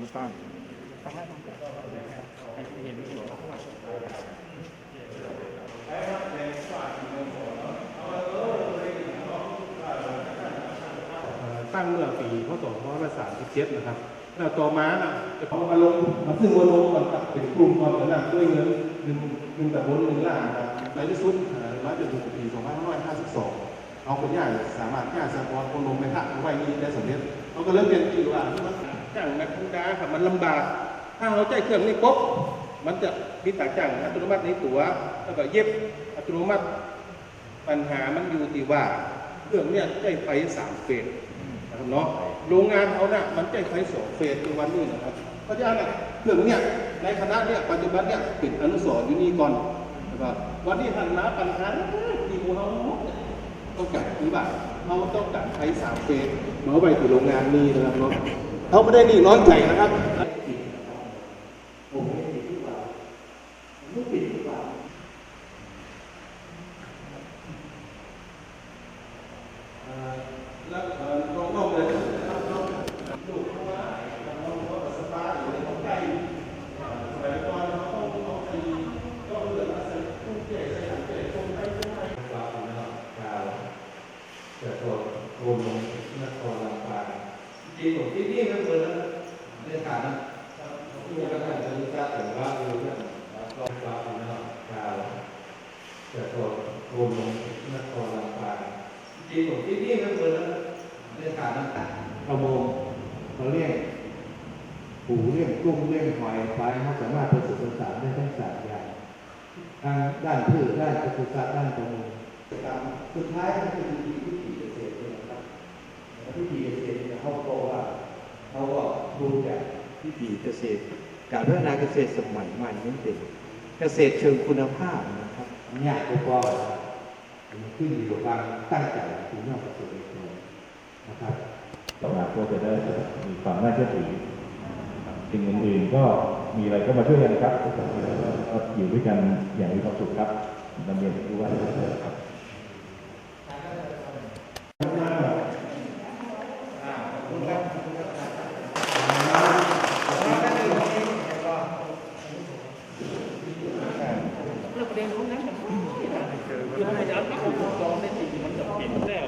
หรือเปล่าตั้งเมื่อปีพศ2537นะครับแล้วต่อมาน่ะจะเอมาลงมาซึ่งมาลงก่อนครับเป็นกลุ่มก่อนแล้วนะด้วยเงินหนึ่งหนึ่งแต่บนหนึ่งล้านครับในที่สุดมาจนถึงปี2552เอาคนใหญ่สามารถแก้สะพอนคนลงไปหักไว้นี้ได้สำเร็จเราก็เริ่มเปลี่ยนกี่ว่าที่มัน จ้างนักธรรมดาครับมันลำบาก ถ้าเราใจเครื่องนี้ปุ๊บมันจะมีตาจ้างอัตโนมัติในตัวแล้วก็เย็บอัตโนมัติปัญหามันอยู่ที่ว่าเครื่องเนี่ยใช้ไฟสามเฟสนะครับเนาะโรงงานเขาน่ะมันใช้ไฟสองเฟสในวันนี้นะครับเพราะฉะนั้นเครื่องเนี่ยในคณะเนี่ยปัจจุบันเนี่ยปิดอนุสรอยู่นี่ก่อนนะครับวันที่ผ่านมาปัญหาที่มูเราเนี่ยต้องการคือว่าเราต้องการไฟสามเฟสมาเอาไว้ที่โรงงานนี้นะครับเนาะ เขาไม่ได้นี่น้อยใจนะครับผมไม่ปิดหรือเปล่าไม่ปิดหรือเปล่าเอ่อแล้วเอ่อลองลองเลยนะครับลองลูกเพราะว่าเราเราสบายอยู่ในของใกล้เอ่อสมัยก่อนเราต้องเกลือใส่ตู้เก๋ใส่ถังเก๋ตรงไหนตรงไหนฝากนะครับกล่ จริงผมที่นี่ก็เหมือนะเรื่องการนะที่ก็ท่านจะรู้จักแต่ว่าเรื่องนั้นก็ฝากนะครับกาวจะตรวรวมลงนครลำปางจริงผมที่นี่ก็เหมือนะเรื่องการต่างๆประมงเขาเรียกปูเรียกกุ้งเรียกหอยปลาเขาสามารถผสมผสานได้ทั้งสามอย่างทางด้านพืชด้านปศุสัตว์ด้านประมงสุดท้ายก็คือวิถีเกษตรนี่นะครับวิถีเกษตรเนี่ยเขาบอกว่าเขาก็ดูจาก วิถีเกษตร การพัฒนาเกษตรสมัยใหม่นั่นเองเกษตรเชิงคุณภาพนะครับเนี่ยก็ก็มันขึ้นอยู่กับการตั้งใจของพี่น้องเกษตรกรนะครับตลาดก็จะได้มีความน่าเชื่อถือสิ่งอื่นๆก็มีอะไรก็มาช่วยกันนะครับก็อยู่ด้วยกันอย่างมีความสุขครับนำเรียนรู้ว่าครับ คือถ้าจะเอาที่ผมจองได้จริงมันจะเห็นแล้ว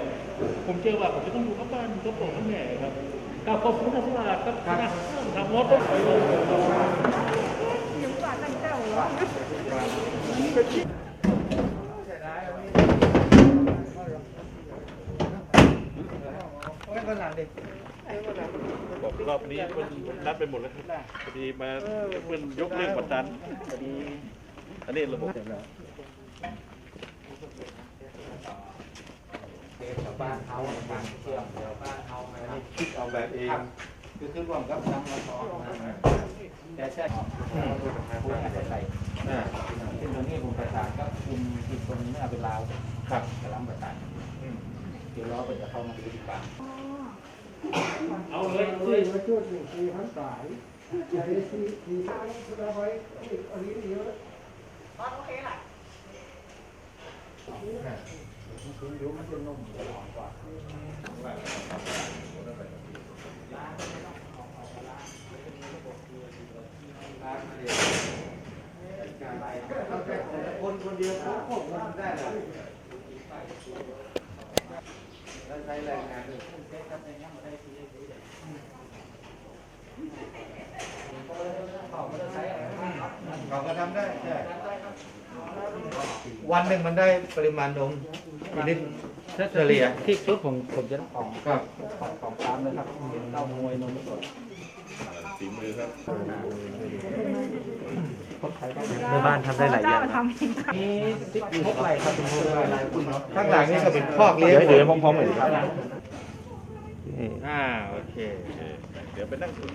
ผมเชื่อว่าผมจะต้องดูกับบ้านก็โปร่งแน่ครับกับขอบคุณท่านผู้ว่าครับคณะทำงดต้องไปเลย những quả tăng cao lắm บอกรอบนี้เพิ่นนัดไปหมดแล้วครับพอดีมาเพิ่นยกเลิกวันจันทร์พอดีอันนี้ระบบ บ้านเขาบ้านเชื่อมเดี๋ยวบ้านเขาไม่คิดเอาแบบเองคือคือรวมกับทางเราสองแต่ใช่ผู้ให้ใส่ซึ่งตรงนี้ผมประสานก็คุมทีมตรงนี้เอาเป็นลาวครับกำลังประสานเดี๋ยวรอเปิดจะเข้ามาดูดีกว่าเอาเลย Thì nó chốt những cái คนคนเดียวเควบคุได้เลยแใช้แรงงานด้วยเขาก็ทำได้ใช่ วันหนึ่งมันได้ปริมาณนมกี่ลิตร เฉลี่ย ที่ชุดผมผมจะต้องของครับของของตามนะครับเต้ามวยนมสดฝีมือครับในบ้านทำได้หลายอย่างนี่ติ๊กพกไหลครับคุณผู้ชมข้างหลังนี่ก็เป็นคอกเลี้ยงเดี๋ยวพร้อมๆเลยครับอ่าโอเคโอเคเดี๋ยวไปนั่งคุย